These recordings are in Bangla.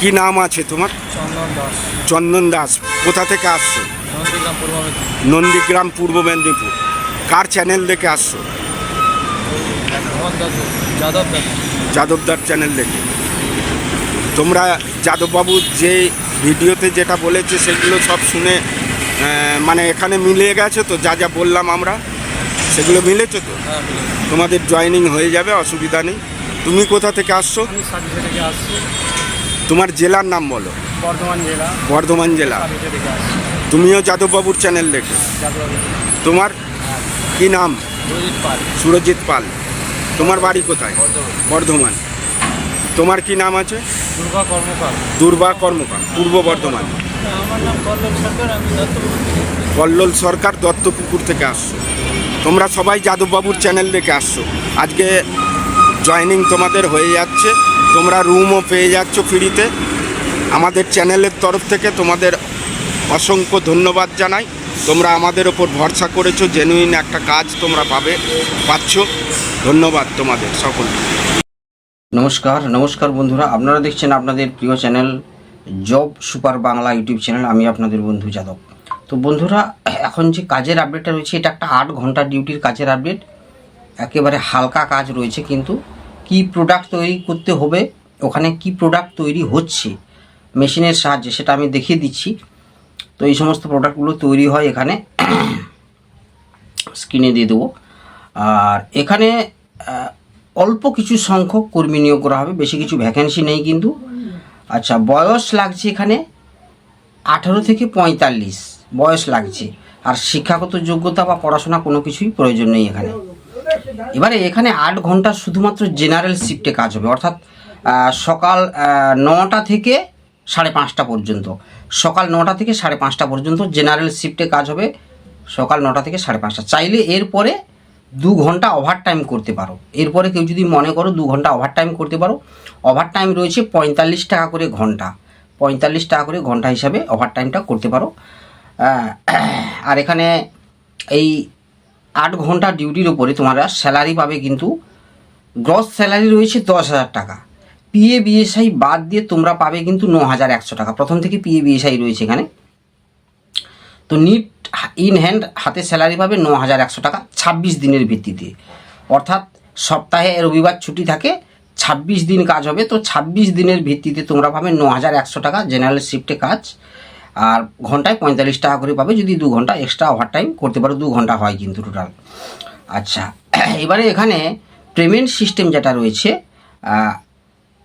কি নাম আছে তোমার? চন্দন দাস। চন্দন দাস। কোথা থেকে আসছো? নন্দীগ্রাম পূর্ব মেদিনীপুর। কার চ্যানেল দেখে আসছো? যাদবদার চ্যানেল দেখে। তোমরা যাদববাবু যে ভিডিওতে যেটা বলেছে সেগুলো সব শুনে মানে এখানে মিলে গেছে তো যা যা বললাম আমরা সেগুলো মিলেছে তো? হ্যাঁ তোমাদের জয়েনিং হয়ে যাবে অসুবিধা নেই। তুমি কোথা থেকে আসছো। তোমার জেলার নাম বলো। বর্ধমান জেলা। বর্ধমান জেলা। তুমিও যাদববাবুর চ্যানেল দেখে। তোমার কি নাম? সুরজিৎ পাল। তোমার বাড়ি কোথায়? বর্ধমান। তোমার কি নাম আছে? দুর্গা কর্মকার দুর্বা কর্মকার পূর্ব বর্ধমান। কল্লোল থেকে সরকার দত্তপুকুর থেকে আসছো। তোমরা সবাই যাদববাবুর চ্যানেল দেখে আসছো। আজকে জয়েনিং তোমাদের হয়ে যাচ্ছে। তোমরা রুমও পেয়ে যাচ্ছ ফ্রিতে আমাদের চ্যানেলের তরফ থেকে তোমাদের অসংখ্য ধন্যবাদ জানাই। তোমরা আমাদের ওপর ভরসা করেছ জেনুইন একটা কাজ তোমরা পাবে, পাচ্ছ। ধন্যবাদ তোমাদের সকলকে। নমস্কার নমস্কার বন্ধুরা। আপনারা দেখছেন আপনাদের প্রিয় channel job super Bangla YouTube channel আমি আপনাদের বন্ধু যাদব। তো বন্ধুরা, এখন যে কাজের আপডেটটা রয়েছে, এটা একটা আট ঘণ্টা ডিউটির কাজের আপডেট একেবারে হালকা কাজ রয়েছে কিন্তু। কি প্রোডাক্ট তৈরি করতে হবে, ওখানে কি প্রোডাক্ট তৈরি হচ্ছে, মেশিনের সাহায্যে সেটা আমি দেখিয়ে দিচ্ছি। তো এই সমস্ত প্রোডাক্টগুলো তৈরি হয় এখানে। স্ক্রিনে দিয়ে দেবো। আর এখানে অল্প কিছু সংখ্যক কর্মী নিয়োগ করা হবে, বেশি কিছু ভ্যাকেন্সি নেই কিন্তু। আচ্ছা বয়স লাগছে এখানে আঠারো থেকে পঁয়তাল্লিশ, বয়স লাগছে। আর শিক্ষাগত যোগ্যতা বা পড়াশোনা কোনো কিছুই প্রয়োজন নেই এখানে। এবারে এখানে আট ঘণ্টা শুধুমাত্র জেনারেল শিফটে কাজ হবে, অর্থাৎ সকাল নটা থেকে সাড়ে পাঁচটা পর্যন্ত। সকাল নটা থেকে সাড়ে পাঁচটা পর্যন্ত জেনারেল শিফটে কাজ হবে, সকাল নটা থেকে সাড়ে পাঁচটা। চাইলে এরপরে দু ঘণ্টা ওভার টাইম করতে পারো। এরপরে কেউ যদি মনে করো দু ঘণ্টা ওভার টাইম করতে পারো ওভার টাইম রয়েছে পঁয়তাল্লিশ টাকা করে ঘণ্টা। পঁয়তাল্লিশ টাকা করে ঘণ্টা হিসাবে ওভার টাইমটা করতে পারো। আর এখানে এই আট ঘণ্টা ডিউটির উপরে তোমরা স্যালারি পাবে কিন্তু গ্রস স্যালারি রয়েছে দশ হাজার টাকা। পিএ বিএসআই বাদ দিয়ে তোমরা পাবে কিন্তু ন হাজার একশো টাকা। প্রথম থেকে পিএ বিএসআই রয়েছে এখানে। তো নিট ইন হ্যান্ড হাতে স্যালারি পাবে ন হাজার একশো টাকা ছাব্বিশ দিনের ভিত্তিতে। অর্থাৎ সপ্তাহে রবিবার ছুটি থাকে, ছাব্বিশ দিন কাজ হবে, তো ছাব্বিশ দিনের ভিত্তিতে তোমরা পাবে ন হাজার একশো টাকা জেনারেল শিফটে কাজ। আর ঘন্টায় পঁয়তাল্লিশ টাকা করে পাবে যদি দু ঘণ্টা এক্সট্রা ওভার টাইম করতে পারো, দু ঘণ্টা হয় কিন্তু টোটাল আচ্ছা এবারে এখানে পেমেন্ট সিস্টেম যেটা রয়েছে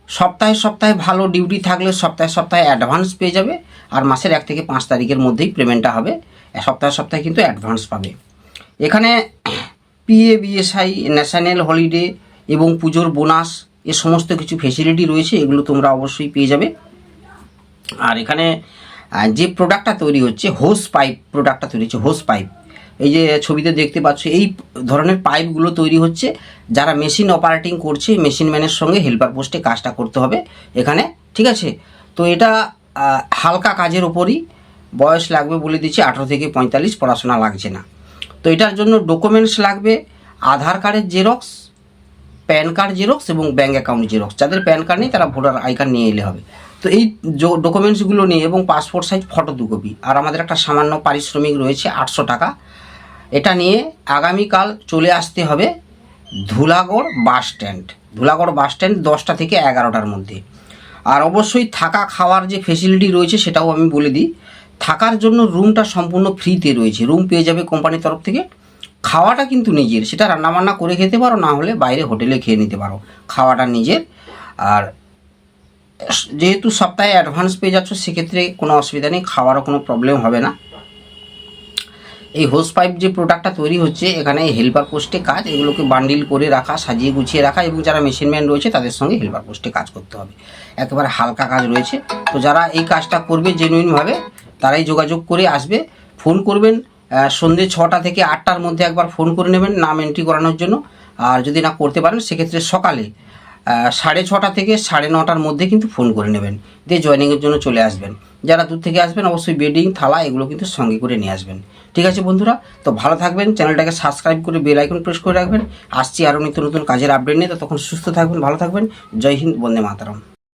সপ্তাহে সপ্তাহে ভালো ডিউটি থাকলে সপ্তাহে সপ্তাহে অ্যাডভান্স পেয়ে যাবে আর মাসের এক থেকে পাঁচ তারিখের মধ্যেই পেমেন্টটা হবে। সপ্তাহে সপ্তাহে কিন্তু অ্যাডভান্স পাবে। এখানে পিএ বিএসআই ন্যাশনাল হলিডে এবং পুজোর বোনাস এ সমস্ত কিছু ফেসিলিটি রয়েছে, এগুলো তোমরা অবশ্যই পেয়ে যাবে। আর এখানে যে প্রোডাক্টটা তৈরি হচ্ছে হোস পাইপ প্রোডাক্টটা তৈরি হচ্ছে হোস পাইপ এই যে ছবিতে দেখতে পাচ্ছ, এই ধরনের পাইপগুলো তৈরি হচ্ছে। যারা মেশিন অপারেটিং করছে মেশিন ম্যানের সঙ্গে হেল্পার পোস্টে কাজটা করতে হবে এখানে, ঠিক আছে? তো এটা হালকা কাজের ওপরই বয়স লাগবে বলে দিচ্ছি, আঠেরো থেকে পঁয়তাল্লিশ, পড়াশোনা লাগছে না। তো এটার জন্য ডকুমেন্টস লাগবে, আধার কার্ডের জেরক্স প্যান কার্ড জেরক্স এবং ব্যাঙ্ক অ্যাকাউন্ট জেরক্স। যাদের প্যান কার্ড নেই, তারা ভোটার আই কার্ড নিয়ে এলে হবে। তো এই ডকুমেন্টসগুলো নিয়ে এবং পাসপোর্ট সাইজ ফটো দু কপি আর আমাদের একটা সামান্য পারিশ্রমিক রয়েছে আটশো টাকা। এটা নিয়ে আগামীকাল চলে আসতে হবে Dhulagarh bus stand. Dhulagarh bus stand দশটা থেকে এগারোটার মধ্যে। আর অবশ্যই থাকা খাওয়ার যে ফেসিলিটি রয়েছে, সেটাও আমি বলে দিই। থাকার জন্য রুমটা সম্পূর্ণ ফ্রিতে রয়েছে। রুম পেয়ে যাবে কোম্পানির তরফ থেকে। খাওয়াটা কিন্তু নিজের, সেটা রান্নাবান্না করে খেতে পারো, না হলে বাইরে হোটেলে খেয়ে নিতে পারো। খাওয়াটা নিজের। আর যেহেতু সপ্তাহে অ্যাডভান্স পেয়ে যাচ্ছ, সেক্ষেত্রে কোনো অসুবিধা নেই, খাওয়ারও কোনো প্রবলেম হবে না। এই হোস পাইপ যে প্রোডাক্টটা তৈরি হচ্ছে, এখানে হেল্পার পোস্টে কাজ, এগুলোকে বান্ডিল করে রাখা, সাজিয়ে গুছিয়ে রাখা, এবং যারা মেশিনম্যান রয়েছে, তাদের সঙ্গে হেল্পার পোস্টে কাজ করতে হবে। একেবারে হালকা কাজ রয়েছে। তো যারা এই কাজটা করবে জেনুইনভাবে তারাই যোগাযোগ করে আসবে ফোন করবেন সন্ধ্যে ছটা থেকে আটটার মধ্যে একবার ফোন করে নেবেন, নাম এন্ট্রি করানোর জন্য। আর যদি না করতে পারেন, সেক্ষেত্রে সকালে সাড়ে ছটা থেকে সাড়ে নটার মধ্যে কিন্তু ফোন করে নেবেন। দিয়ে জয়েনিংয়ের জন্য চলে আসবেন। যারা দূর থেকে আসবেন, অবশ্যই বেডিং থালা এগুলো কিন্তু সঙ্গে করে নিয়ে আসবেন। ঠিক আছে বন্ধুরা, তো ভালো থাকবেন, চ্যানেলটাকে সাবস্ক্রাইব করে বেল আইকন প্রেস করে রাখবেন। আসছি আরও নিত্য নতুন কাজের আপডেট নিয়ে তো তখন সুস্থ থাকবেন, ভালো থাকবেন। জয় হিন্দ, বন্দে মাতারাম।